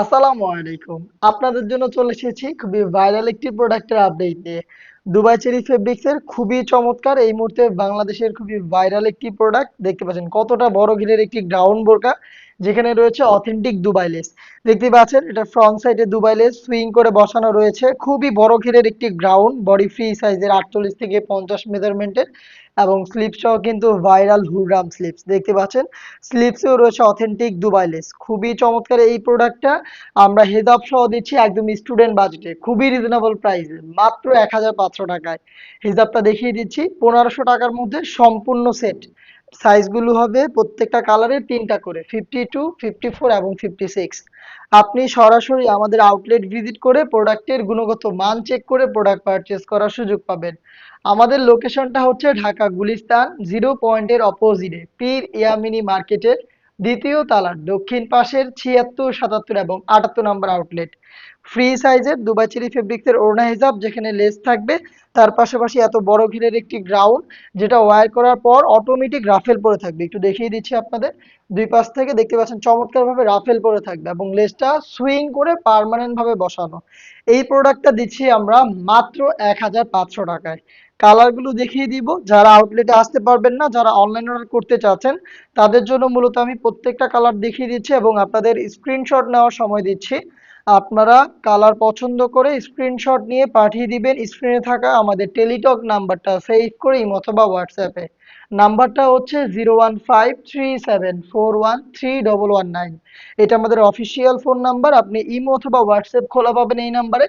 আসসালামু আলাইকুম। আপনাদের জন্য চলে এসেছি খুবই ভাইরাল একটি প্রোডাক্টের আপডেট নিয়ে। দুবাই চেরি ফেব্রিক্স এর খুবই চমৎকার, এই মুহূর্তে বাংলাদেশের খুবই ভাইরাল একটি প্রোডাক্ট দেখতে পাচ্ছেন কতটা বড় ঘিরের একটি গ্রাউন্ড বোরকা। যেখানে রয়েছে অথেন্টিক দুবাই লেস দেখতে পাচ্ছেন, এটা ফ্রন্ট সাইডে দুবাই লেস সুইং করে বসানো রয়েছে। খুবই বড় ঘিরের একটি গ্রাউন্ড বডি ফ্রি সাইজের আটচল্লিশ থেকে পঞ্চাশ মেজারমেন্টের এবং স্লিপসটাও কিন্তু ভাইরাল হুররাম স্লিপস দেখতে পাচ্ছেন স্লিপসেও রয়েছে অথেন্টিক দুবাই লেস খুবই চমৎকার এই প্রোডাক্টটা আমরা হেজাব সহ দিচ্ছি একদম স্টুডেন্ট বাজেটে খুবই রিজনেবল প্রাইসে মাত্র এক হাজার পাঁচশো টাকায়। হিজাবটা দেখিয়ে দিচ্ছি। পনেরোশো টাকার মধ্যে সম্পূর্ণ সেট সাইজগুলো হবে প্রত্যেকটা কালারের তিনটা করে ফিফটি টু ফিফটি ফোর এবং ফিফটি সিক্স আপনি সরাসরি আমাদের আউটলেট ভিজিট করে প্রোডাক্টের গুণগত মান চেক করে প্রোডাক্ট পারচেস করার সুযোগ পাবেন। আমাদের লোকেশনটা হচ্ছে ঢাকা গুলিস্তান জিরো পয়েন্টের অপোজিটে পীর ইয়ামিনী মার্কেটের দ্বিতীয় তালার দক্ষিণ পাশের ছিয়াত্তর, সাতাত্তর এবং আটাত্তর নম্বর আউটলেট ফ্রি সাইজের দুবাই চেরি ফেব্রিক্সের ওড়না হিসাব যেখানে লেস থাকবে। তার পাশাপাশি এত বড় ঘিরের একটি গ্রাউন্ড যেটা ওয়ার করার পর অটোমেটিক রাফেল পরে থাকবে। একটু দেখিয়ে দিচ্ছি আপনাদের। দুই পাশ থেকে দেখতে পাচ্ছেন চমৎকার ভাবে রাফেল পরে থাকবে এবং লেসটা সুইং করে পার্মানেন্ট ভাবে বসানো। এই প্রোডাক্টটা দিচ্ছি আমরা মাত্র এক হাজার পাঁচশো টাকায়। কালারগুলো দেখিয়ে দিব। যারা আউটলেটে আসতে পারবেন না, যারা অনলাইন অর্ডার করতে চাচ্ছেন, তাদের জন্য মূলত আমি প্রত্যেকটা কালার দেখিয়ে দিচ্ছি এবং আপনাদের স্ক্রিনশট নেওয়ার সময় দিচ্ছি। আপনারা কালার পছন্দ করে স্ক্রিনশট নিয়ে পাঠিয়ে দিবেন। স্ক্রিনে থাকা আমাদের টেলিটক নাম্বারটা সেভ করে ইমো অথবা হোয়াটসঅ্যাপে নাম্বারটা হচ্ছে zero one five three seven four one three double one nine এটা আমাদের অফিসিয়াল ফোন নাম্বার আপনি ইমো অথবা হোয়াটসঅ্যাপ খোলা পাবেন এই নাম্বারে।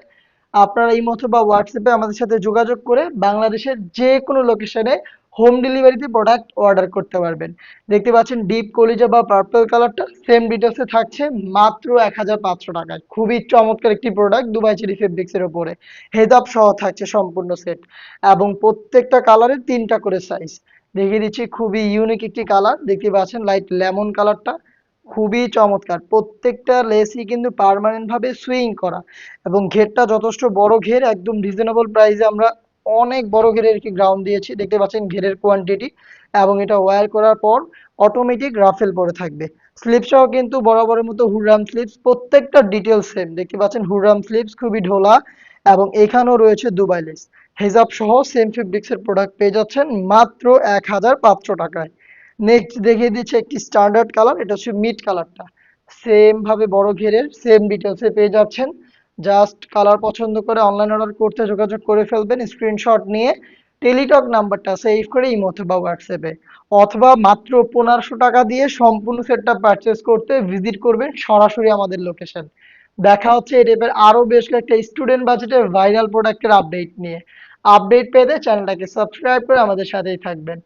আপনারা ইমো অথবা হোয়াটসঅ্যাপে আমাদের সাথে যোগাযোগ করে বাংলাদেশের যে কোনো লোকেশনে হোম ডেলিভারিতে প্রোডাক্ট অর্ডার করতে পারবেন। দেখতে পাচ্ছেন ডিপ কলিজা বা পার্পল কালারটা সেম ডিটেলসে থাকছে, মাত্র এক হাজার পাঁচশো টাকায়। খুবই চমৎকার একটি প্রোডাক্ট দুবাই চেরি ফেব্রিক্সের উপরে হেদাপ সহ থাকছে সম্পূর্ণ সেট এবং প্রত্যেকটা কালারের তিনটা করে সাইজ দেখিয়ে দিচ্ছি খুবই ইউনিক একটি কালার দেখতে পাচ্ছেন লাইট লেমন কালারটা খুবই চমৎকার। প্রত্যেকটা লেসই কিন্তু পার্মানেন্ট ভাবে সুইং করা। এবং ঘেরটা যথেষ্ট বড় ঘের, একদম রিজনেবল প্রাইসে আমরা অনেক বড় ঘেরের একটি গ্রাউন্ড দিয়েছি। দেখতে পাচ্ছেন ঘেরের কোয়ান্টিটি এবং এটা ওয়্যার করার পর অটোমেটিক রাফেল পরে থাকবে। স্লিপসটাও কিন্তু বরাবরের মতো হুররাম স্লিপস প্রত্যেকটা ডিটেলস সেম দেখতে পাচ্ছেন হুররাম স্লিপস খুবই ঢোলা এবং এখানেও রয়েছে দুবাই লেস হেজাব সহ সেম ফেব্রিক্সের প্রোডাক্ট পেয়ে যাচ্ছেন মাত্র এক হাজার পাঁচশো টাকায়। নেক্সট দেখিয়ে দিচ্ছে একটি স্ট্যান্ডার্ড কালার এটা হচ্ছে মিড কালারটা সেম ভাবে বড় ঘেরের সেম ডিটেলসে পেয়ে যাচ্ছেন জাস্ট কালার পছন্দ করে অনলাইন অর্ডার করতে যোগাযোগ করে ফেলবেন। স্ক্রিনশট নিয়ে টেলিটক নাম্বারটা সেভ করে ইমো অথবা হোয়াটসঅ্যাপে অথবা মাত্র পনেরোশো টাকা দিয়ে সম্পূর্ণ সেটটা পারচেস করতে ভিজিট করবেন সরাসরি আমাদের লোকেশন দেখা হচ্ছে এই টাইপের আরও বেশ কয়েকটা স্টুডেন্ট বাজেটের ভাইরাল প্রোডাক্টের আপডেট নিয়ে। আপডেট পেতে চ্যানেলটাকে সাবস্ক্রাইব করে আমাদের সাথেই থাকবেন।